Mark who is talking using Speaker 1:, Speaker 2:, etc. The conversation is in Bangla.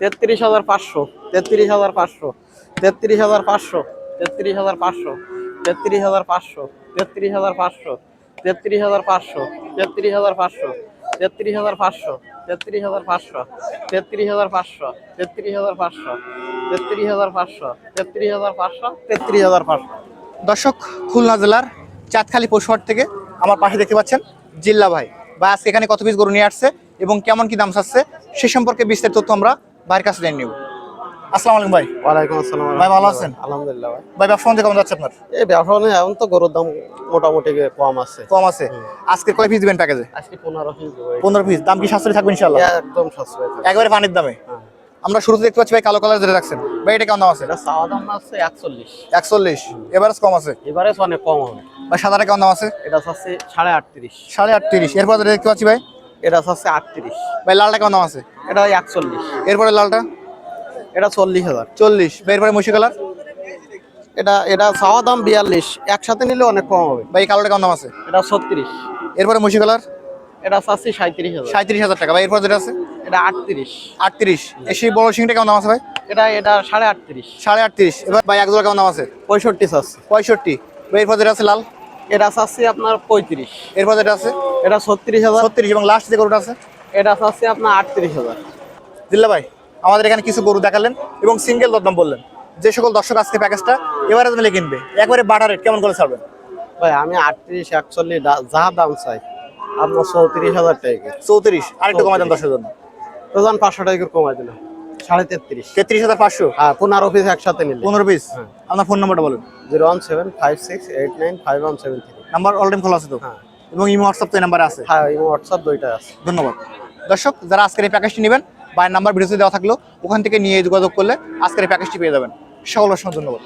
Speaker 1: তেত্রিশ হাজার পাঁচশো তেত্রিশ হাজার পাঁচশো তেত্রিশ হাজার পাঁচশো তেত্রিশ হাজার পাঁচশো তেত্রিশ হাজার পাঁচশো তেত্রিশ হাজার পাঁচশো তেত্রিশ হাজার পাঁচশো তেত্রিশ হাজার পাঁচশো তেত্রিশ হাজার পাঁচশো তেত্রিশ হাজার পাঁচশো তেত্রিশ হাজার পাঁচশো তেত্রিশ হাজার পাঁচশো তেত্রিশ হাজার পাঁচশো তেত্রিশ হাজার পাঁচশো তেত্রিশ হাজার পাঁচশো
Speaker 2: দর্শক খুলনা জেলার চাঁদখালি পশুহাট থেকে আমার পাশে দেখতে পাচ্ছেন জিল্লা ভাই বা আজকে এখানে কত পিস গরু নিয়ে আসছে এবং কেমন কি দাম চাচ্ছে সে সম্পর্কে বিস্তারিত তথ্য আমরা ভাইয়ের কাছে জেনে নিব। আসসালামু আলাইকুম ভাই।
Speaker 1: ওয়ালাইকুম আসসালাম
Speaker 2: ভাই, ভালো আছেন?
Speaker 1: আলহামদুলিল্লাহ ভাই।
Speaker 2: ভাই ব্যবসা বাণিজ্য কেমন যাচ্ছে আপনার?
Speaker 1: এই ব্যবসা নিয়ে এখন তো গরুর দাম মোটামুটি কম আছে।
Speaker 2: কম আছে। আজকে কয় পিস দিবেন প্যাকেজে
Speaker 1: আজকে পনেরো পিস দেবো
Speaker 2: পনেরো পিস দাম কি সাশ্রয় থাকবে ইনশাল্লাহ
Speaker 1: একদম সাশ্রয়।
Speaker 2: একেবারে পানির দামে।
Speaker 1: হ্যাঁ।
Speaker 2: আমরা শুরুতে দেখতে পাচ্ছি ভাই কালো কালার যেটা রাখছেন ভাই এটা কেমন দাম আছে?
Speaker 1: এটা চাওয়া দাম আছে একচল্লিশ।
Speaker 2: একচল্লিশ। এভারেজ কম আছে?
Speaker 1: এবারে অনেক কম হবে।
Speaker 2: ভাই সাদাটা কেমন দাম আছে?
Speaker 1: এটা আটত্রিশ।
Speaker 2: সাড়ে আটত্রিশ। এরপর যেটা দেখতে পাচ্ছি ভাই?
Speaker 1: এটা চাচ্ছে আটত্রিশ।
Speaker 2: ভাই লালটা কেমন দাম আছে?
Speaker 1: এটা একচল্লিশ।
Speaker 2: এরপরে লালটা?
Speaker 1: এটা চল্লিশ হাজার।
Speaker 2: চল্লিশ। এরপরে মসি কালার
Speaker 1: এটা এটা চাওয়া দাম বিয়াল্লিশ। একসাথে নিলে অনেক কম হবে।
Speaker 2: ভাই কালোটা কেমন দাম আছে?
Speaker 1: এটা ছত্রিশ।
Speaker 2: এরপরে মসি কালার
Speaker 1: এটা চাচ্ছি সাঁত্রিশ হাজার।
Speaker 2: সাঁত্রিশ হাজার টাকা। ভাই এরপর যেটা আছে?
Speaker 1: এটা আটত্রিশ।
Speaker 2: আটত্রিশ। এসে বড় সিংটা কেমন দাম আছে ভাই?
Speaker 1: এটা এটা সাড়ে আটত্রিশ।
Speaker 2: সাড়ে আটত্রিশ। এবার ভাই একজোড়া কেমন দাম আছে?
Speaker 1: পঁয়ষট্টি চাচ্ছি।
Speaker 2: পঁয়ষট্টি। ভাই এরপর যেটা আছে লাল?
Speaker 1: এটা চাচ্ছি আপনার পঁয়ত্রিশ।
Speaker 2: এরপর যেটা আছে?
Speaker 1: এটা ছত্রিশ হাজার।
Speaker 2: ছত্রিশ। এবং লাস্ট যে গরুটা আছে?
Speaker 1: এটা চাচ্ছি আপনার আটত্রিশ হাজার।
Speaker 2: দিল্লা ভাই আমাদের এখানে কিছু গরু দেখালেন এবং সিঙ্গেল দরদাম বললেন। যে সকল দর্শক আজকে প্যাকেজটা এবারে মিলে কিনবে। একবারে বাটার রেট কেমন করে ছাড়বেন?
Speaker 1: ভাই আমি আটত্রিশ একচল্লিশ যা দাম চাই আপনার চৌত্রিশ হাজার টাকা।
Speaker 2: চৌত্রিশ আরেকটু কমাই দেন দর্শকের জন্য
Speaker 1: যান পাঁচশো টাকা কমাই দিলাম সাড়ে তেত্রিশ।
Speaker 2: তেত্রিশ হাজার পাঁচশো?
Speaker 1: হ্যাঁ পনেরো পিস একসাথে নিলে।
Speaker 2: পনেরো পিস
Speaker 1: হ্যাঁ।
Speaker 2: আপনার ফোন নাম্বারটা বলুন।
Speaker 1: Zero one seven five six eight nine five one seven three.
Speaker 2: Number already খোলা আছে তো?
Speaker 1: হ্যাঁ।
Speaker 2: এবং ইমো হোয়াটসঅ্যাপ তো এই নাম্বারে আছে।
Speaker 1: হ্যাঁ ইমো হোয়াটসঅ্যাপ দুইটা আছে।
Speaker 2: ধন্যবাদ। দর্শক যারা আজকের এই প্যাকেজটি নেবেন বা নাম্বার ভিডিওতে দেওয়া থাকল ওখান থেকে নিয়ে যোগাযোগ করলে আজকের এই প্যাকেজটি পেয়ে যাবেন। সকল অসংখ্য ধন্যবাদ।